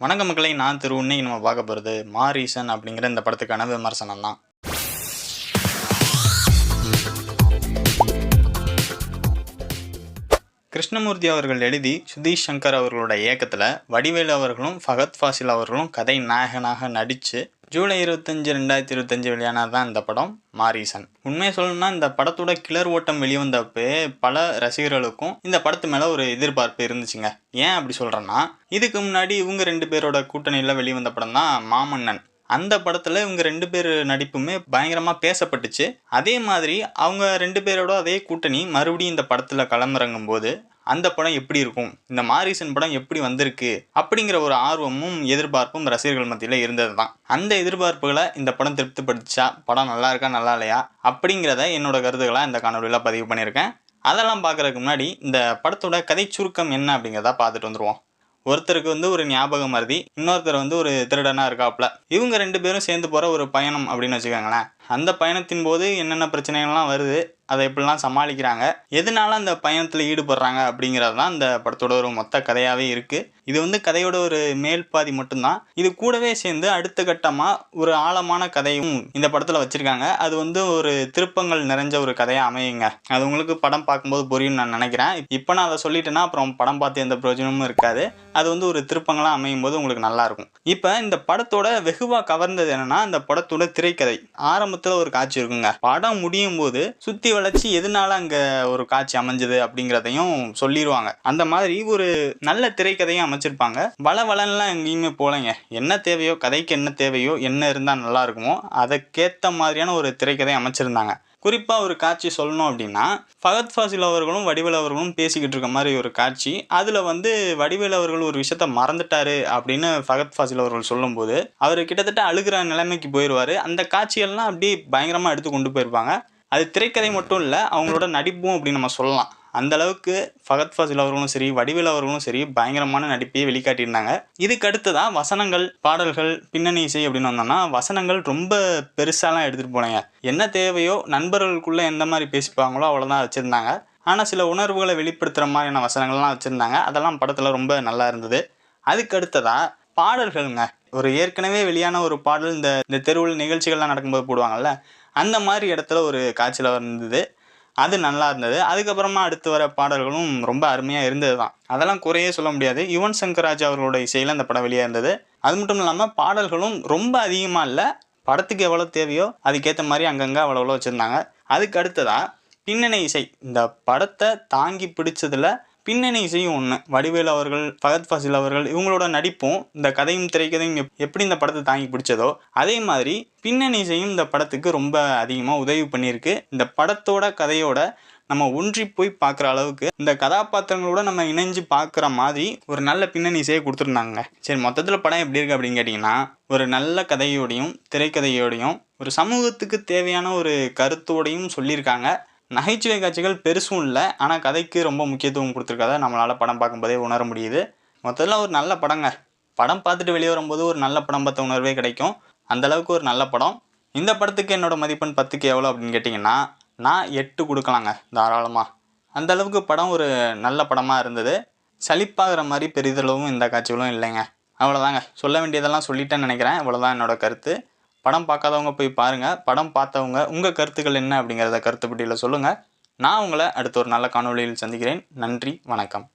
வணக்க மக்களை நான் திரு இன்னைக்கு நம்ம பார்க்க போகிறது மாரீசன் அப்படிங்கிற இந்த படத்துக்கான விமர்சனம் தான். கிருஷ்ணமூர்த்தி அவர்கள் எழுதி சுதீஷ் சங்கர் அவர்களோட இயக்கத்தில் வடிவேலு அவர்களும் ஃபகத் ஃபாசில் அவர்களும் கதை நாயகனாக நடித்து ஜூலை இருபத்தஞ்சு ரெண்டாயிரத்தி இருபத்தஞ்சு வெளியானது தான் இந்த படம் மாரீசன். உண்மையை சொல்லணும்னா இந்த படத்தோட கிளர் ஓட்டம் வெளிவந்தப்பே பல ரசிகர்களுக்கும் இந்த படத்து மேலே ஒரு எதிர்பார்ப்பு இருந்துச்சுங்க. ஏன் அப்படி சொல்கிறேன்னா இதுக்கு முன்னாடி இவங்க ரெண்டு பேரோட கூட்டணியில் வெளிவந்த படம் தான் மாமன்னன். அந்த படத்தில் இவங்க ரெண்டு பேர் நடிப்புமே பயங்கரமாக பேசப்பட்டுச்சு. அதே மாதிரி அவங்க ரெண்டு பேரோட அதே கூட்டணி மறுபடியும் இந்த படத்தில் களமிறங்கும் போது அந்த படம் எப்படி இருக்கும்? இந்த மாரிசன் படம் எப்படி வந்திருக்கு? அப்படிங்கிற ஒரு ஆர்வமும் எதிர்பார்ப்பும் ரசிகர்கள் மத்தியில் இருந்தது தான் அந்த எதிர்பார்ப்புகளை இந்த படம் திருப்திப்படுத்திச்சா? படம் நல்லா இருக்கா? நல்லா இல்லையா? அப்படிங்கிறத என்னோட கருத்துக்களை இந்த காணொலியில் பதிவு பண்ணியிருக்கேன். அதெல்லாம் பார்க்குறதுக்கு முன்னாடி இந்த படத்தோட கதை சுருக்கம் என்ன அப்படிங்கிறத பார்த்துட்டு வந்துடுவோம் ஒருத்தருக்கு வந்து ஒரு ஞாபகம் மருதி இன்னொருத்தர் வந்து ஒரு திருடனாக இருக்காப்புல. இவங்க ரெண்டு பேரும் சேர்ந்து போகிற ஒரு பயணம் அப்படின்னு வச்சுக்கோங்களேன். அந்த பயணத்தின் போது என்னென்ன பிரச்சனைகள்லாம் வருது? அதை எப்படிலாம் சமாளிக்கிறாங்க எதனால அந்த பயணத்தில் ஈடுபடுறாங்க அப்படிங்கிறது தான் இந்த படத்தோட ஒரு மொத்த கதையாகவே இருக்குது இது வந்து கதையோட ஒரு மேல் பாதி மட்டும்தான். இது கூடவே சேர்ந்து அடுத்த கட்டமாக ஒரு ஆழமான கதையும் இந்த படத்தில் வச்சுருக்காங்க. அது வந்து ஒரு திருப்பங்கள் நிறைஞ்ச ஒரு கதையாக அமையுங்க. அது உங்களுக்கு படம் பார்க்கும்போது புரியும்னு நான் நினைக்கிறேன். இப்போ நான் அதை சொல்லிட்டேன்னா அப்புறம் படம் பார்த்து எந்த பிரயோஜனமும் இருக்காது. அது வந்து ஒரு திருப்பங்களாக அமையும் போது உங்களுக்கு நல்லாயிருக்கும். இப்போ இந்த படத்தோட வெகுவாக கவர்ந்தது என்னன்னா இந்த படத்தோட திரைக்கதை. ஆரம்பத்தில் ஒரு காட்சி இருக்குங்க. படம் முடியும் போது சுற்றி வளர்ச்சி எதனால அங்கே ஒரு காட்சி அமைஞ்சது அப்படிங்கிறதையும் சொல்லிடுவாங்க அந்த மாதிரி ஒரு நல்ல திரைக்கதையும் அமைச்சிருப்பாங்க. வள வளன்லாம் எங்கேயுமே போகலைங்க. என்ன தேவையோ கதைக்கு என்ன தேவையோ என்ன இருந்தால் நல்லா இருக்குமோ அதுக்கேற்ற மாதிரியான ஒரு திரைக்கதை அமைச்சிருந்தாங்க. குறிப்பாக ஒரு காட்சி சொல்லணும் அப்படின்னா ஃபகத் ஃபாசில் அவர்களும் வடிவேல் அவர்களும் பேசிக்கிட்டு இருக்க மாதிரி ஒரு காட்சி. அதில் வந்து வடிவேல் அவர்கள் ஒரு விஷயத்த மறந்துட்டாரு அப்படின்னு ஃபகத் ஃபாசில் அவர்கள் சொல்லும்போது அவர் கிட்டத்தட்ட அழுகிற நிலைமைக்கு போயிடுவார் அந்த காட்சியெல்லாம் அப்படியே பயங்கரமாக எடுத்து கொண்டு போயிருப்பாங்க. அது திரைக்கதை மட்டும் இல்லை அவங்களோட நடிப்பும் அப்படின்னு நம்ம சொல்லலாம். அந்த அளவுக்கு ஃபகத் ஃபாசில் அவர்களும் சரி வடிவேல் அவர்களும் சரி பயங்கரமான நடிப்பையே வெளிக்காட்டியிருந்தாங்க. இதுக்கு அடுத்ததான் வசனங்கள் பாடல்கள் பின்னணி இசை அப்படின்னு வந்தோம்னா வசனங்கள் ரொம்ப பெருசாலாம் எடுத்துகிட்டு போனாங்க. என்ன தேவையோ நண்பர்களுக்குள்ளே எந்த மாதிரி பேசிப்பாங்களோ அவ்வளோதான் வச்சுருந்தாங்க. ஆனால் சில உணர்வுகளை வெளிப்படுத்துகிற மாதிரியான வசனங்கள்லாம் வச்சுருந்தாங்க. அதெல்லாம் படத்தில் ரொம்ப நல்லா இருந்தது. அதுக்கு அடுத்ததாக பாடல்கள்ங்க. ஒரு ஏற்கனவே வெளியான ஒரு பாடல் இந்த இந்த தெருவில் நிகழ்ச்சிகள்லாம் நடக்கும்போது போடுவாங்கல்ல அந்த மாதிரி இடத்துல ஒரு காட்சியில் இருந்தது அது நல்லா இருந்தது. அதுக்கப்புறமா அடுத்து வர பாடல்களும் ரொம்ப அருமையாக இருந்தது தான் அதெல்லாம் குறையே சொல்ல முடியாது. யுவன் சங்கர் ராஜா அவர்களோட இசையில் அந்த படம் வெளியாக இருந்தது. அது மட்டும் இல்லாமல் பாடல்களும் ரொம்ப அதிகமாக இல்லை. படத்துக்கு எவ்வளோ தேவையோ அதுக்கேற்ற மாதிரி அங்கங்கே அவ்வளோ அவ்வளோ வச்சுருந்தாங்க. அதுக்கு அடுத்ததாக பின்னணி இசை. இந்த படத்தை தாங்கி பிடிச்சதில் பின்னணி இசையும் ஒன்று வடிவேல் அவர்கள் ஃபகத் ஃபாசில் அவர்கள் இவங்களோட நடிப்பும் இந்த கதையும் திரைக்கதையும் எப்படி இந்த படத்தை தாங்கி பிடிச்சதோ அதே மாதிரி பின்னணி இசையும் இந்த படத்துக்கு ரொம்ப அதிகமாக உதவி பண்ணியிருக்கு. இந்த படத்தோட கதையோட நம்ம ஒன்றி போய் பார்க்குற அளவுக்கு இந்த கதாபாத்திரங்களோட நம்ம இணைஞ்சு பார்க்குற மாதிரி ஒரு நல்ல பின்னணி இசையை கொடுத்துருந்தாங்க. சரி மொத்தத்தில் படம் எப்படி இருக்குது அப்படின்னு கேட்டிங்கன்னா ஒரு நல்ல கதையோடையும் திரைக்கதையோடையும் ஒரு சமூகத்துக்கு தேவையான ஒரு கருத்தோடையும் சொல்லியிருக்காங்க. நகைச்சுவை காட்சிகள் பெருசும் இல்லை ஆனால் கதைக்கு ரொம்ப முக்கியத்துவம் கொடுத்துருக்காத நம்மளால் படம் பார்க்கும்போதே உணர முடியுது. மொத்தத்தில் ஒரு நல்ல படங்க. படம் பார்த்துட்டு வெளியே வரும்போது ஒரு நல்ல படம் பார்த்த உணர்வே கிடைக்கும். அந்தளவுக்கு ஒரு நல்ல படம். இந்த படத்துக்கு என்னோடய மதிப்பெண் பத்துக்கு எவ்வளோ அப்படின்னு கேட்டிங்கன்னா நான் எட்டு கொடுக்கலாங்க தாராளமாக அந்தளவுக்கு படம் ஒரு நல்ல படமாக இருந்தது. சலிப்பாகிற மாதிரி பெரிதளவும் இந்த காட்சிகளும் இல்லைங்க. அவ்வளோதாங்க சொல்ல வேண்டியதெல்லாம் சொல்லிட்டேன்னு நினைக்கிறேன். இவ்வளோதான் என்னோடய கருத்து. படம் பார்க்காதவங்க போய் பாருங்கள் படம் பார்த்தவங்க உங்கள் கருத்துக்கள் என்ன அப்படிங்கிறத கருத்துப்பட்டியில் சொல்லுங்கள் நான் உங்களை அடுத்த ஒரு நல்ல காணொலியில் சந்திக்கிறேன். நன்றி வணக்கம்.